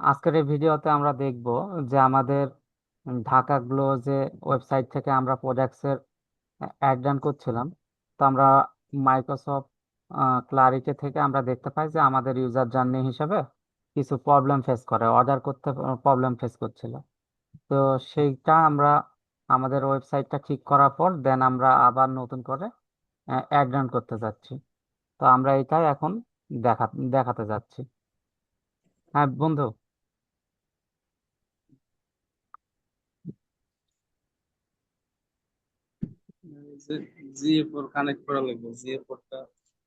আজকের এই ভিডিওতে আমরা দেখব যে আমাদের ঢাকা গ্লো যে ওয়েবসাইট থেকে আমরা প্রোডাক্টসের অ্যাড রান করছিলাম, তো আমরা মাইক্রোসফট ক্লারিটি থেকে আমরা দেখতে পাই যে আমাদের ইউজার জার্নি হিসেবে কিছু প্রবলেম ফেস করে অর্ডার করতে প্রবলেম ফেস করছিল। তো সেইটা আমরা আমাদের ওয়েবসাইটটা ঠিক করার পর দেন আমরা আবার নতুন করে অ্যাড রান করতে যাচ্ছি। তো আমরা এটাই এখন দেখা, দেখাতে যাচ্ছি। হ্যাঁ বন্ধু? জিএ ফোর কানেক্ট করা লাগবে জিএ ফোরটা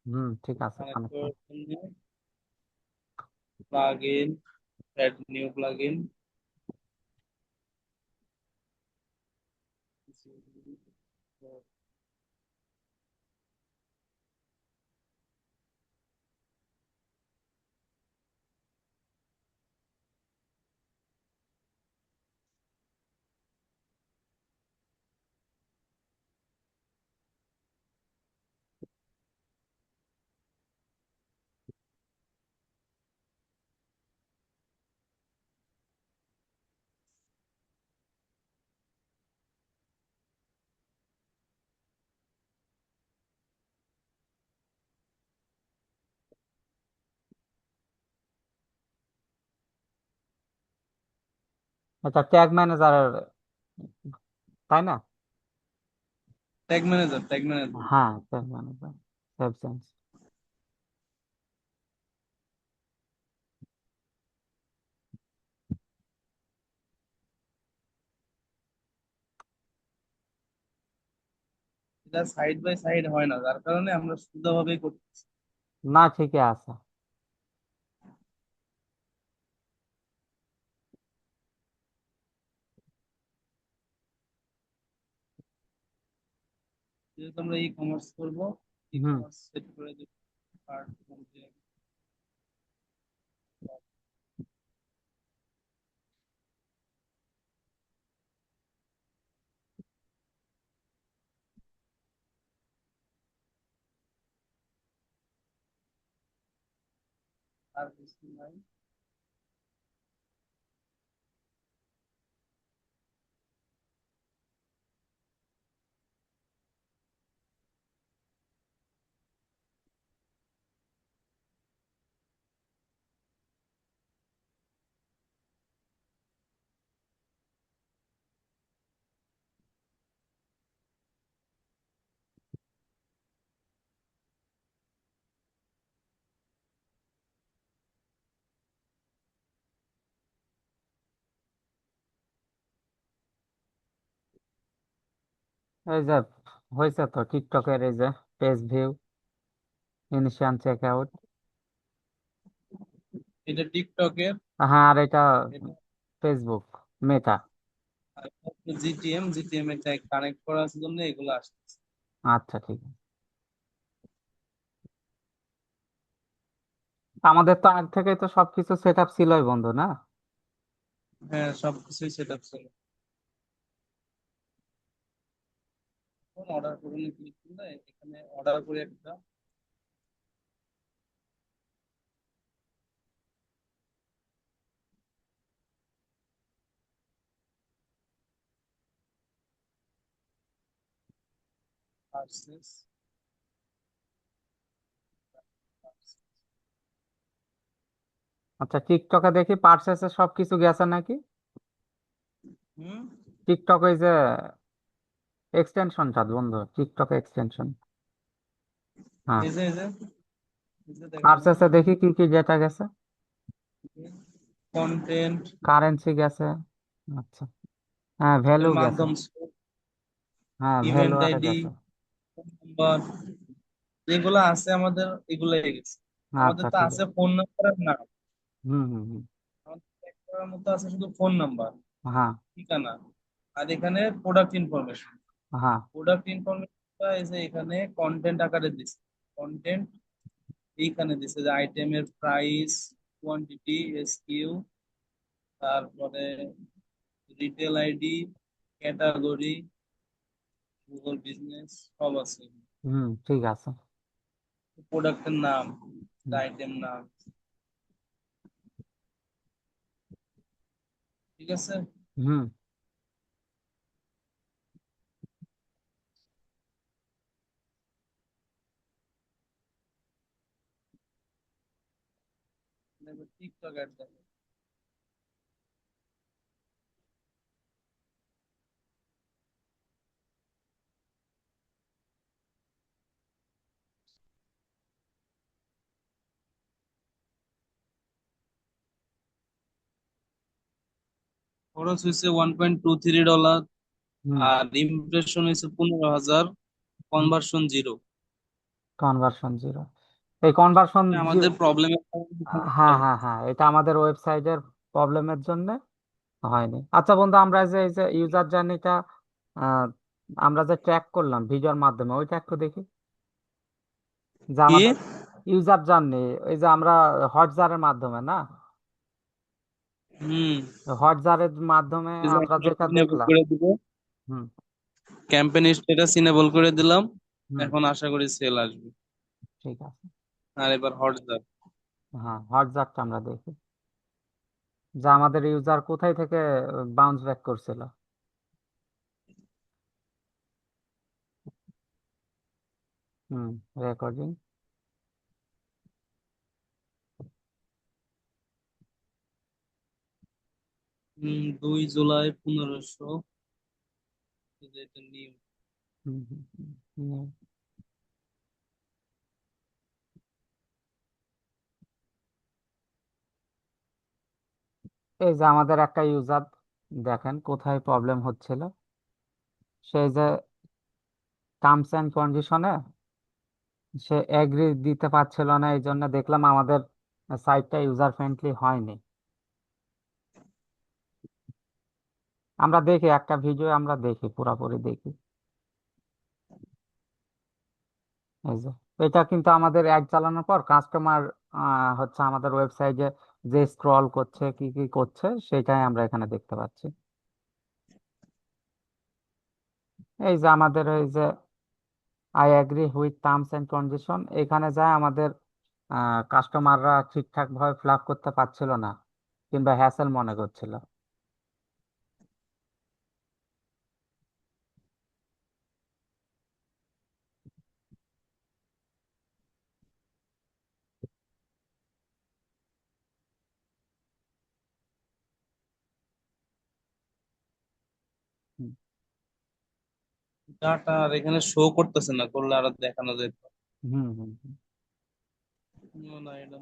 হুম ঠিক আছে কানেক্ট করার জন্য plug in add new plug in আচ্ছা ট্যাগ ম্যানেজার তাই না ট্যাগ ম্যানেজার ট্যাগ ম্যানেজার হ্যাঁ ট্যাগ ম্যানেজার সেন্স এটা সাইড বাই সাইড হয় না যার কারণে আমরা শুদ্ধভাবেই করতেছি। না ঠিকই আছে। যেহেতু আমরা ই কমার্স করব ই কমার্স সেট করে দিব আর আর কিছু নাই। এই যে হয়েছে তো টিকটকের এই যে page view initial check out. এটা টিকটকের? হ্যাঁ আর এটা ফেসবুক মেটা। জিটিএম জিটিএম এর ট্যাগ কানেক্ট করার জন্য এগুলো আসছে আচ্ছা ঠিক আছে। আমাদের তো আগ থেকেই তো সবকিছু সেট আপ ছিলই বন্ধু না? হ্যাঁ সবকিছুই সেট আপ ছিল। অর্ডার করুন ক্লিক করলে এখানে অর্ডার করে একটা আচ্ছা টিকটকে দেখি পার্সেসে সবকিছু গেছে নাকি? হুম? টিকটক ওই যে এক্সটেনশনটা বন্ধু। টিকটক এক্সটেনশন হ্যাঁ। দেখেন দেখি। কি কি ডেটা গেছে। কন্টেন্ট কারেন্সি গেছে। আচ্ছা। হ্যাঁ ভ্যালু গেছে। হ্যাঁ ভ্যালু আরে আইডি গেছে। নাম্বার যেগুলো আছে আমাদের এগুলাই গেছে। আমাদের আচ্ছা তো ঠিক আছে ফোন নাম্বারের নাম হুম হুম হুম। আমাদের মতো আছে শুধু ফোন নাম্বার হ্যাঁ। ঠিকানা। আর এখানে প্রোডাক্ট ইনফরমেশন হ্যাঁ। প্রোডাক্ট ইনফরমেশনটা এসে এখানে কন্টেন্ট আকারে দিছে। কন্টেন্ট এইখানে দিছে যে আইটেমের প্রাইস কোয়ান্টিটি এসকিউ তারপরে retail ID category Google business সব আছে। হুম ঠিক আছে। প্রোডাক্টের নাম আইটেম নাম। ঠিক আছে? হুম। অ্যাড দেখো খরচ হয়েছে one point two three dollar আর ইমপ্রেশন হয়েছে পনেরো হাজার কনভার্সন জিরো কনভার্সন জিরো এই কনভার্সন আমাদের প্রবলেমের হ্যাঁ হ্যাঁ হ্যাঁ এটা আমাদের ওয়েবসাইটের প্রবলেমের জন্য হয়নি। আচ্ছা বন্ধু আমরা যে এই যে ইউজার জার্নিটা আমরা যে ট্র্যাক করলাম ভিডিওর মাধ্যমে ওইটা একটু দেখি। যে কি? আমাদের ইউজার জার্নি এই যে আমরা হটজারের মাধ্যমে না? হুম। হটজারের মাধ্যমে আমরা যেটা দেখলাম করে দিব। হুম। ক্যাম্পেইন স্টেটাস সিনেবল করে দিলাম। এখন আশা করি সেল আসবে। ঠিক আছে। আর এবার হট হ্যাঁ হটজারটা আমরা দেখি। যে আমাদের ইউজার কোথায় থেকে বাউন্স ব্যাক করছিল। হুম রেকর্ডিং হুম দুই জুলাই পনেরোশো। এটা নিউ হুম হুম হুম, হুম। এই যে আমাদের একটা ইউজার দেখেন কোথায় প্রবলেম হচ্ছিল। সেই যে টার্মস এন্ড কন্ডিশনে সে এগ্রি দিতে পারছিল না, এই জন্য দেখলাম আমাদের সাইটটা ইউজার ফ্রেন্ডলি হয়নি। আমরা দেখি, একটা ভিডিও আমরা দেখি, পুরোপুরি দেখি। এই যে, এটা কিন্তু আমাদের অ্যাড চালানোর পর কাস্টমার হচ্ছে আমাদের ওয়েবসাইটে যে স্ক্রল করছে, কি কি করছে, সেটাই আমরা এখানে দেখতে পাচ্ছি। এই যে আমাদের এই যে I agree with terms and condition এখানে যায় আমাদের কাস্টমাররা ঠিকঠাক ভাবে ফিল আপ করতে পারছিল না, কিংবা হ্যাসেল মনে করছিল। ডাটা আর এখানে শো করতেছে না করলে আর দেখানো যেত হুম হুম। না এটা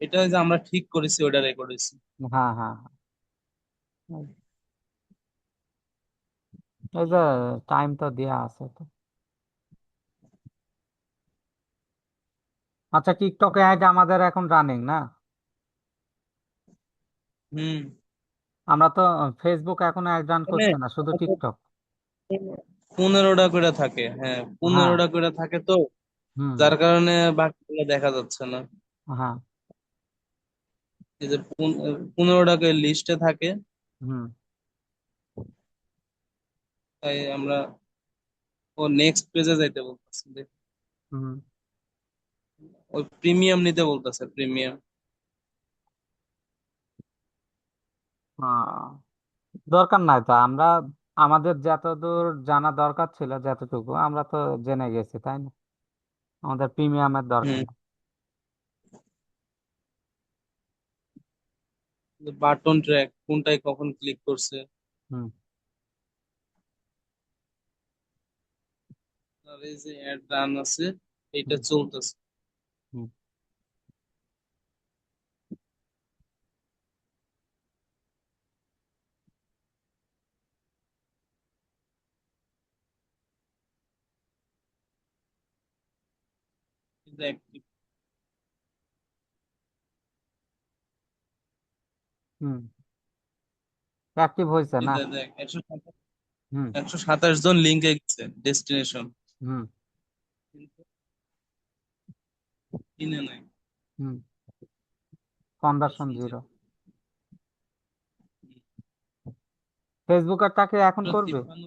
এটা যে আমরা ঠিক করেছি ওটা রেকর্ড হয়েছে হ্যাঁ হ্যাঁ হ্যাঁ। টাইম তো দেয়া আছে তো আচ্ছা টিকটকে অ্যাড আমাদের এখন রানিং না? হুম। আমরা তো ফেসবুক এখন অ্যাড রান করছি না শুধু টিকটক। পনেরোটা করে থাকে হ্যাঁ হ্যাঁ। পনেরোটা করে থাকে তো হুম। যার কারণে বাকিগুলো দেখা যাচ্ছে না। হ্যাঁ। এই যে পন- পনেরোটা করে লিস্টে থাকে। হুম। তাই আমরা ও নেক্সট পেজে যাইতে বলতেছি। হুম। ওই প্রিমিয়াম নিতে বলতেছে প্রিমিয়াম। আহ, দরকার নাই তো আমরা আমাদের যতদূর জানা দরকার ছিল যতটুকু আমরা তো জেনে গেছি তাই না? আমাদের প্রিমিয়ামের দরকার। বাটন ট্র্যাক কোনটায় কখন ক্লিক করছে? হুম। আর এই যে অ্যাড রান আছে এটা চলতেছে। হুম। এটা active। হুম অ্যাক্টিভ হয়েছে না দেখ একশো সাতাশ হুম। একশো সাতাশ জন লিঙ্কে গেছে ডেস্টিনেশন হুম কিন্তু কিনে নাই। হুম। কনভার্সন জিরো ফেসবুকেরটাকে এখন করবে? তিপ্পান্ন